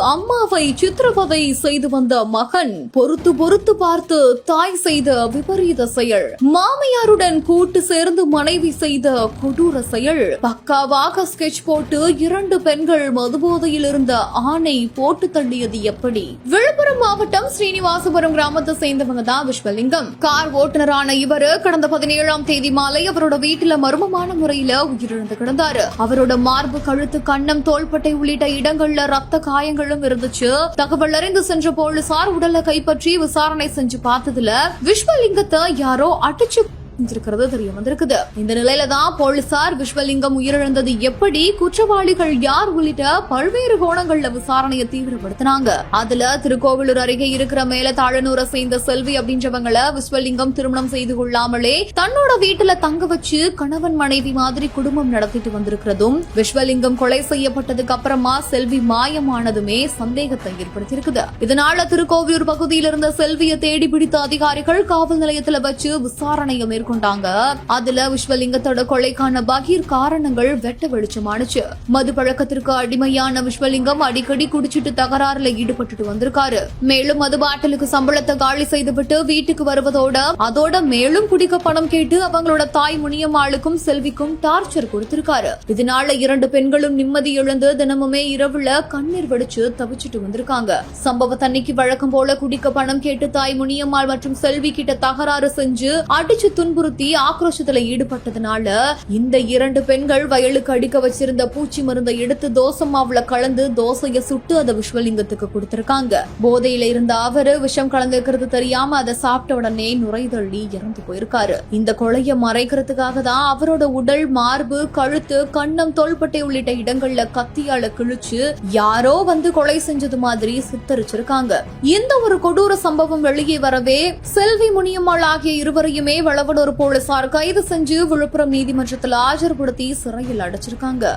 அம்மாவை சித்திரவதை செய்து வந்த மகன் பொறுத்து பொறுத்து பார்த்து தாய் செய்த விபரீத செயல். மாமியாருடன் கூட்டு சேர்ந்து மனைவி செய்த கொடூர செயல். பக்காவாக ஸ்கெச் போட்டு இரண்டு பெண்கள் மதுபோதையில் இருந்த ஆணை போட்டு தள்ளியது எப்படி? விழுப்புரம் மாவட்டம் ஸ்ரீனிவாசபுரம் கிராமத்தை சேர்ந்தவங்க தான் விஸ்வலிங்கம். கார் ஓட்டுநரான இவரு கடந்த பதினேழாம் தேதி மாலை அவரோட வீட்டுல மர்மமான முறையில உயிரிழந்து கிடந்தாரு. அவரோட மார்பு கழுத்து கண்ணம் தோள்பட்டை உள்ளிட்ட இடங்கள்ல ரத்த காயங்கள் காயங்களும் இருந்துச்சு. தகவல் அறிந்து சென்ற போலீசார் உடலை கைப்பற்றி விசாரணை செஞ்சு பார்த்ததுல விஸ்வலிங்கத்தை யாரோ அடிச்சு இருக்கிறது தெரிய வந்திருக்குது. இந்த நிலையில தான் போலீசார் விஸ்வலிங்கம் உயிரிழந்தது எப்படி? குற்றவாளிகள் யார் உள்ளிட்ட பல்வேறு கோணங்கள்ல விசாரணையை தீவிரப்படுத்தினாங்க. அதுல திருக்கோவிலூர் அருகே இருக்கிற மேல தாழனூரை சேர்ந்த செல்வி அப்படின்றவங்கள விஸ்வலிங்கம் திருமணம் செய்து கொள்ளாமலே தன்னோட வீட்டுல தங்க வச்சு கணவன் மனைவி மாதிரி குடும்பம் நடத்திட்டு வந்திருக்கிறதும் விஸ்வலிங்கம் கொலை செய்யப்பட்டதுக்கு அப்புறமா செல்வி மாயமானதுமே சந்தேகத்தை ஏற்படுத்தியிருக்குது. இதனால திருக்கோவிலூர் பகுதியில் இருந்த செல்வியை தேடி பிடித்த அதிகாரிகள் காவல் நிலையத்துல வச்சு விசாரணையை மேற்கொண்டு மேற்கொண்டாங்க அதுல விஸ்வலிங்கத்தோட கொலைக்கான பகீர் காரணங்கள் வெட்ட வெளிச்சமானுச்சு. மது பழக்கத்திற்கு அடிமையான விஸ்வலிங்கம் அடிக்கடி குடிச்சிட்டு தகராறுல ஈடுபட்டுட்டு வந்திருக்காரு. மேலும் மது பாட்டிலுக்கு சம்பளத்தை காலி செய்துவிட்டு வீட்டுக்கு வருவதோட அதோட மேலும் குடிக்க பணம் கேட்டு அவங்களோட தாய் முனியம்மாளுக்கும் செல்விக்கும் டார்ச்சர் கொடுத்திருக்காரு. இதனால இரண்டு பெண்களும் நிம்மதி இழந்து தினமுமே இரவுல கண்ணீர் வெடிச்சு தவிச்சிட்டு வந்திருக்காங்க. சம்பவத்தன்னைக்கு வழக்கம் போல குடிக்க பணம் கேட்டு தாய் முனியம்மாள் மற்றும் செல்வி கிட்ட தகராறு செஞ்சு அடிச்சு துன்புறுத்தி ஆக்ரோஷத்துல ஈடுபட்டதுனால இந்த இரண்டு பெண்கள் வயலுக்கு அடிக்க வச்சிருந்த பூச்சி மருந்தை எடுத்து தோசை மாவுல கலந்து தோசைய சுட்டு அதை விஸ்வலிங்கத்துக்கு கொடுத்திருக்காங்க. போதையில இருந்த அவரு விஷம் கலந்துக்கிறது தெரியாம அதை சாப்பிட்ட உடனே நுரைதள்ளி இறந்து போயிருக்காரு. இந்த கொலைய மறைக்கிறதுக்காக தான் அவரோட உடல் மார்பு கழுத்து கண்ணம் தோள்பட்டை உள்ளிட்ட இடங்கள்ல கத்தியால கிழிச்சு யாரோ வந்து கொலை செஞ்சது மாதிரி சித்தரிச்சிருக்காங்க. இந்த ஒரு கொடூர சம்பவம் வெளியே வரவே செல்வி முனியம்மாள் ஆகிய இருவரையுமே வளவனூர் போலீசார் கைது செஞ்சு விழுப்புரம் நீதிமன்றத்தில் ஆஜர்படுத்தி சிறையில் அடைச்சிருக்காங்க.